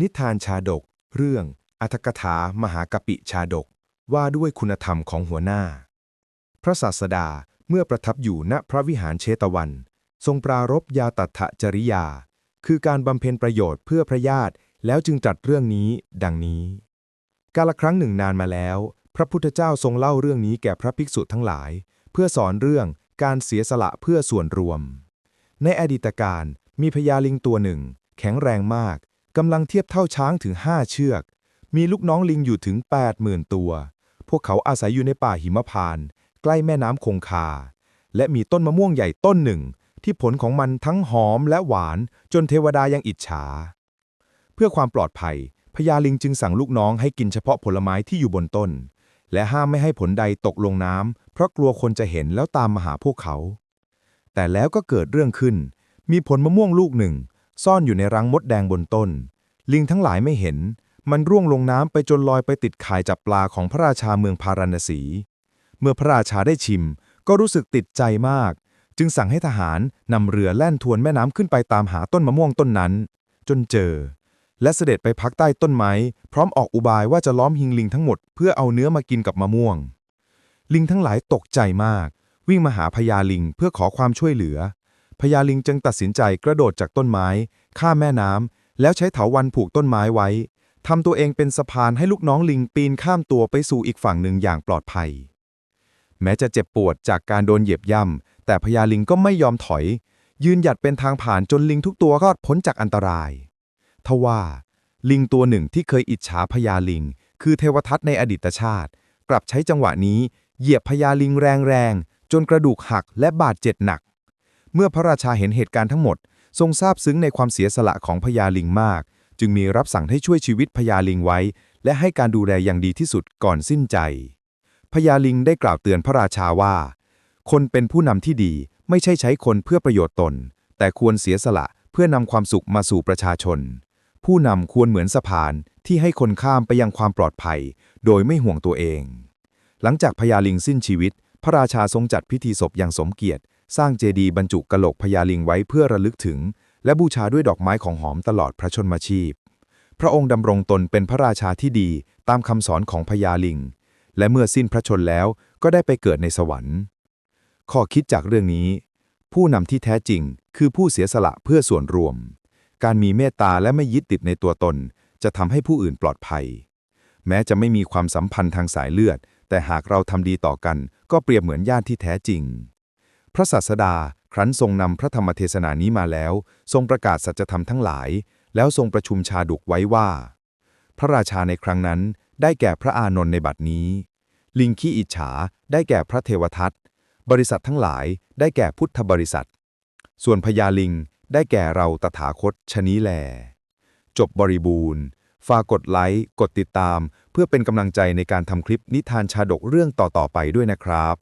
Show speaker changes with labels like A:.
A: นิทานชาดก เรื่องอัธกถามหากปิชาดกว่าด้วยคุณธรรมของหัวหน้า พระศาสดาเมื่อประทับอยู่ณพระวิหารเชตวัน ทรงปรารบยาตัถจริยา คือการบำเพ็ญประโยชน์เพื่อพระญาติแล้วจึงตรัดเรื่องนี้ ดังนี้ กาลครั้งหนึ่งนานมาแล้ว พระพุทธเจ้าทรงเล่าเรื่องนี้แก่พระภิกษุทั้งหลาย เพื่อสอนเรื่องการเสียสละเพื่อส่วนรวม ในอดีตการมีพญาลิงตัวหนึ่ง แข็งแรงมาก กำลังเทียบเท่าช้างถึงห้าเชือก มีลูกน้องลิงอยู่ถึง 80,000 ตัว พวกเขาอาศัยอยู่ในป่าหิมพาน ใกล้แม่น้ำคงคา และมีต้นมะม่วงใหญ่ต้นหนึ่ง ที่ผลของมันทั้งหอมและหวานจนเทวดายังอิจฉา เพื่อความปลอดภัยพญาลิงจึงสั่งลูกน้องให้กินเฉพาะผลไม้ที่อยู่บนต้น และห้ามไม่ให้ผลใดตกลงน้ำเพราะกลัวคนจะเห็นแล้วตามมาหาพวกเขา แต่แล้วก็เกิดเรื่องขึ้น มีผลมะม่วงลูกหนึ่ง ซ่อนอยู่ในรังมดแดงบนต้น ลิงทั้งหลายไม่เห็น มันร่วงลงน้ำไปจนลอยไปติดข่ายจับปลาของพระราชาเมืองพาราณสี เมื่อพระราชาได้ชิม ก็รู้สึกติดใจมาก จึงสั่งให้ทหารนำเรือแล่นทวนแม่น้ำขึ้นไปตามหาต้นมะม่วงต้นนั้น จนเจอ และเสด็จไปพักใต้ต้นไม้ พร้อมออกอุบายว่าจะล้อมหิงลิงทั้งหมดเพื่อเอาเนื้อมากินกับมะม่วง ลิงทั้งหลายตกใจมาก วิ่งมาหาพญาลิงเพื่อขอความช่วยเหลือ พญาลิงจึงตัดสินใจกระโดดจากต้นไม้ ข้ามแม่น้ำ แล้วใช้เถาวัลย์ผูกต้นไม้ไว้ทำตัวเองเป็นสะพานให้ลูกน้องลิงปีนข้ามตัวไปสู่อีกฝั่งหนึ่งอย่างปลอดภัย แม้จะเจ็บปวดจากการโดนเหยียบย่ำ แต่พญาลิงก็ไม่ยอมถอย ยืนหยัดเป็นทางผ่านจนลิงทุกตัวรอดพ้นจากอันตราย ทว่า ลิงตัวหนึ่งที่เคยอิจฉาพญาลิง คือเทวทัตในอดีตชาติ กลับใช้จังหวะนี้เหยียบพญาลิงแรงๆจนกระดูกหักและบาดเจ็บหนัก เมื่อพระราชาเห็นเหตุการณ์ทั้งหมด ทรงซาบซึ้งในความเสียสละของพญาลิงมาก จึงมีรับสั่งให้ช่วยชีวิตพญาลิงไว้ และให้การดูแลอย่างดีที่สุดก่อนสิ้นใจพญาลิงได้กล่าวเตือนพระราชาว่า คนเป็นผู้นำที่ดีไม่ใช่ใช้คนเพื่อประโยชน์ตน แต่ควรเสียสละเพื่อนำความสุขมาสู่ประชาชน ผู้นำควรเหมือนสะพานที่ให้คนข้ามไปยังความปลอดภัย โดยไม่ห่วงตัวเอง หลังจากพญาลิงสิ้นชีวิต พระราชาทรงจัดพิธีศพอย่างสมเกียรติ สร้างเจดีย์บรรจุกะโหลกพญาลิงไว้เพื่อระลึกถึง และบูชาด้วยดอกไม้ของหอมตลอดพระชนมชีพ พระองค์ดำรงตนเป็นพระราชาที่ดีตามคำสอนของพญาลิง และเมื่อสิ้นพระชนแล้วก็ได้ไปเกิดในสวรรค์ ข้อคิดจากเรื่องนี้ ผู้นำที่แท้จริงคือผู้เสียสละเพื่อส่วนรวม การมีเมตตาและไม่ยึดติดในตัวตน จะทำให้ผู้อื่นปลอดภัย แม้จะไม่มีความสัมพันธ์ทางสายเลือด แต่หากเราทำดีต่อกัน ก็เปรียบเหมือนญาติที่แท้จริง พระศาสดาครั้นทรงนำพระธรรมเทศนานี้มาแล้ว ทรงประกาศสัจธรรมทั้งหลาย แล้วทรงประชุมชาดกไว้ว่า พระราชาในครั้งนั้นได้แก่พระอานนท์ในบัดนี้ ลิงขี้อิจฉาได้แก่พระเทวทัตบริษัททั้งหลายได้แก่พุทธบริษัท ส่วนพญาลิงได้แก่เราตถาคตชะนี้แล จบบริบูรณ์ ฝากกดไลค์ กดติดตาม เพื่อเป็นกำลังใจในการทำคลิปนิทานชาดกเรื่องต่อ ๆ ไปด้วยนะครับ